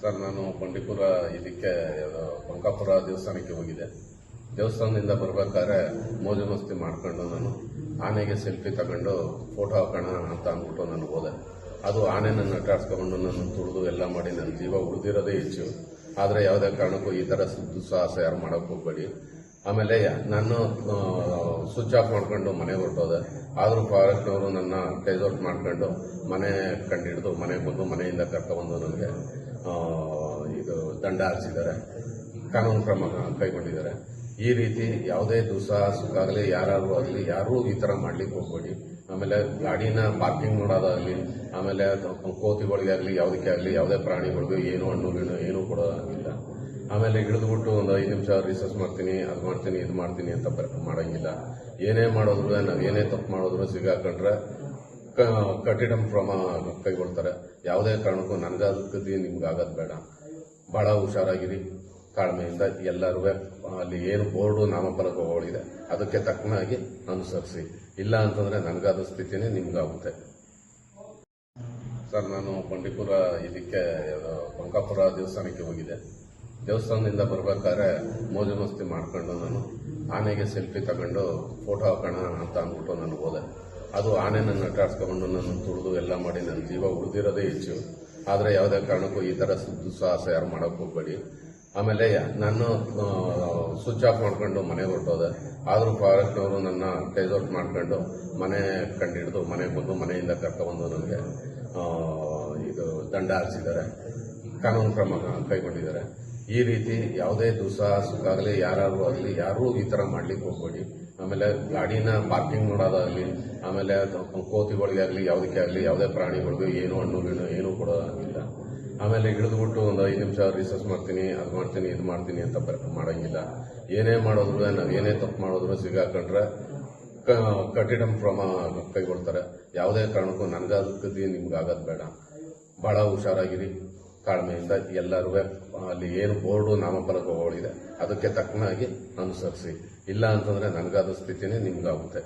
Sir, ನಾನು ಬಂಡೀಪುರ ಇದಕ್ಕೆ ಬಂಕಾಪುರ ದೇವಸ್ಥಾನಕ್ಕೆ ಹೋಗಿದ್ದೆ. ದೇವಸ್ಥಾನದಿಂದ ಬರಬೇಕಾದ್ರೆ ಮೋಜು ಮಸ್ತಿ ಮಾಡಿಕೊಂಡು ನಾನು ಆನೆಗೆ ಸೆಲ್ಫಿ ತಗೊಂಡು ಫೋಟೋ ಹಾಕೋಣ ಅಂತ ಅಂದ್ಬಿಟ್ಟು ನಾನು ಹೋದೆ. ಅದು ಆನೆ ನನ್ನ ಅಟ್ಟಾಡ್ಸ್ಕೊಂಡು ನಾನು ತುಳಿದು ಎಲ್ಲ ಮಾಡಿ ನನ್ನ ಜೀವ ಉಳಿದಿರೋದೇ ಹೆಚ್ಚು. ಆದರೆ ಯಾವುದೇ ಕಾರಣಕ್ಕೂ ಈ ಥರ ದುಸ್ಸಾಹಸ ಯಾರು ಮಾಡೋಕ್ಕೆ ಹೋಗ್ಬೇಡಿ. ಆಮೇಲೆ ನಾನು ಸ್ವಿಚ್ ಆಫ್ ಮಾಡ್ಕೊಂಡು ಮನೆಗೆ ಹೊರಟೋದೆ. ಆದರೂ ಫಾರೆಸ್ಟ್ನವರು ನನ್ನ ಟೇಸ್ ಮಾಡ್ಕೊಂಡು ಮನೆ ಕಂಡು ಹಿಡಿದು ಮನೆಗೆ ಬಂದು ಮನೆಯಿಂದ ಕರ್ಕೊಬಂದು ನನಗೆ. ಇದು ದಂಡ ಹಾರಿಸಿದ್ದಾರೆ ಕಾನೂನು ಕ್ರಮ ಕೈಗೊಂಡಿದ್ದಾರೆ. ಈ ರೀತಿ ಯಾವುದೇ ದುಸ್ಸಾಹಸಕ್ಕಾಗಲಿ ಯಾರು ಆಗಲಿ ಯಾರೂ ಈ ಥರ ಮಾಡ್ಲಿಕ್ಕೆ ಹೋಗ್ಬೇಡಿ. ಆಮೇಲೆ ಗಾಡಿನ ಪಾರ್ಕಿಂಗ್ ಮಾಡೋದಾಗಲಿ ಆಮೇಲೆ ಕೋತಿಗಳಿಗೆ ಆಗಲಿ, ಯಾವುದಕ್ಕೆ ಆಗಲಿ, ಯಾವುದೇ ಪ್ರಾಣಿಗಳಿಗೂ ಏನು ಹಣ್ಣು, ಗಿಣ್ಣು ಏನೂ ಕೊಡೋದಾಗಿಲ್ಲ ಆಮೇಲೆ ಇಳಿದ್ಬಿಟ್ಟು ಒಂದು ಐದು ನಿಮಿಷ ರಿಸರ್ಚ್ ಮಾಡ್ತೀನಿ, ಅದು ಮಾಡ್ತೀನಿ, ಇದು ಮಾಡ್ತೀನಿ ಅಂತ ಮಾಡೋಂಗಿಲ್ಲ. ಏನೇ ಮಾಡಿದ್ರು, ನಾವು ಏನೇ ತಪ್ಪು ಮಾಡಿದ್ರು ಸಿಗಾಕೊಂಡ್ರೆ ಕಠಿಣ ಕ್ರಮ ಕೈಗೊಳ್ತಾರೆ. ಯಾವುದೇ ಕಾರಣಕ್ಕೂ ನನಗಾಗದಿ ನಿಮ್ಗೆ ಆಗೋದು ಬೇಡ. ಭಾಳ ಹುಷಾರಾಗಿರಿ. ತಾಳ್ಮೆಯಿಂದ ಎಲ್ಲರೂ, ಅಲ್ಲಿ ಏನು ಬೋರ್ಡು ನಾಮಫಲಕಗಳಿದೆ, ಅದಕ್ಕೆ ತಕ್ಕನಾಗಿ ಅನುಸರಿಸಿ. ಇಲ್ಲ ಅಂತಂದ್ರೆ ನನಗಾದ ಸ್ಥಿತಿನೇ ನಿಮ್ಗಾಗುತ್ತೆ. ಸರ್, ನಾನು ಬಂಡೀಪುರ ಇದಕ್ಕೆ ಬಂಕಾಪುರ ದೇವಸ್ಥಾನಕ್ಕೆ ಹೋಗಿದ್ದೆ. ದೇವಸ್ಥಾನದಿಂದ ಬರಬೇಕಾದ್ರೆ ಮೋಜು ಮಸ್ತಿ ಮಾಡ್ಕೊಂಡು ನಾನು ಆನೆಗೆ ಸೆಲ್ಫಿ ತಗೊಂಡು ಫೋಟೋ ಹಾಕೋಣ ಅಂತ ಅಂದ್ಬಿಟ್ಟು ನಾನು ಹೋದೆ. ಅದು ಆನೆನ ಅಟ್ಟಾಡ್ಸ್ಕೊಂಡು ನನ್ನ ತುಳಿದು ಎಲ್ಲ ಮಾಡಿ ನನ್ನ ಜೀವ ಉಳಿದಿರೋದೇ ಹೆಚ್ಚು. ಆದರೆ ಯಾವುದೇ ಕಾರಣಕ್ಕೂ ಈ ಥರ ದುಸ್ಸಾಹಸ ಯಾರು ಮಾಡೋಕ್ಕೆ ಹೋಗ್ಬೇಡಿ. ಆಮೇಲೆ ನಾನು ಸ್ವಿಚ್ ಆಫ್ ಮಾಡ್ಕೊಂಡು ಮನೆಗೆ ಹೊರಟೋದೆ. ಆದರೂ ಫಾರೆಸ್ಟ್ನವರು ನನ್ನ ಟೇಸ್ ಮಾಡ್ಕೊಂಡು ಮನೆ ಕಂಡಿಡಿದು ಮನೆಗೆ ಬಂದು ಮನೆಯಿಂದ ಕರ್ಕೊಬಂದು ನನಗೆ ಇದು ದಂಡ ಹಾರಿಸಿದ್ದಾರೆ ಕಾನೂನು ಕ್ರಮ ಕೈಗೊಂಡಿದ್ದಾರೆ. ಈ ರೀತಿ ಯಾವುದೇ ದುಸ್ಸಾಹಸಕ್ಕಾಗಲಿ ಯಾರು ಆಗಲಿ, ಯಾರೂ ಈ ಥರ ಮಾಡ್ಲಿಕ್ಕೆ ಹೋಗ್ಬೇಡಿ. ಆಮೇಲೆ ಗಾಡಿನ ಪಾರ್ಕಿಂಗ್ ಮಾಡೋದಾಗಲಿ ಆಮೇಲೆ ಕೋತಿಗಳಿಗೆ ಆಗಲಿ, ಯಾವುದಕ್ಕೆ ಆಗಲಿ, ಯಾವುದೇ ಪ್ರಾಣಿಗಳಿಗೂ ಏನು ಹಣ್ಣು, ಗಿಣ್ಣು ಏನೂ ಕೊಡೋದಾಗಿಲ್ಲ ಆಮೇಲೆ ಇಳಿದ್ಬಿಟ್ಟು ಒಂದು ಐದು ನಿಮಿಷ ರಿಸರ್ಚ್ ಮಾಡ್ತೀನಿ, ಅದು ಮಾಡ್ತೀನಿ, ಇದು ಮಾಡ್ತೀನಿ ಅಂತ ಮಾಡೋಂಗಿಲ್ಲ. ಏನೇ ಮಾಡೋದ್ರೂ, ನಾವು ಏನೇ ತಪ್ಪು ಮಾಡಿದ್ರು ಸಿಗಾಕೊಂಡ್ರೆ ಕಠಿಣ ಕ್ರಮ ಕೈಗೊಳ್ತಾರೆ. ಯಾವುದೇ ಕಾರಣಕ್ಕೂ ನನಗಾಗದಿ ನಿಮ್ಗೆ ಆಗೋದು ಬೇಡ. ಭಾಳ ಹುಷಾರಾಗಿರಿ. ತಾಳ್ಮೆಯಿಂದ ಎಲ್ಲರೂ ಅಲ್ಲಿ ಏನು ಬೋರ್ಡು ನಾಮಫಲಕಗಳಿದೆ ಅದಕ್ಕೆ ತಕ್ಕನಾಗಿ ಅನುಸರಿಸಿ. ಇಲ್ಲ ಅಂತಂದ್ರೆ ನನಗಾದ ಸ್ಥಿತಿನೇ ನಿಮ್ಗಾಗುತ್ತೆ.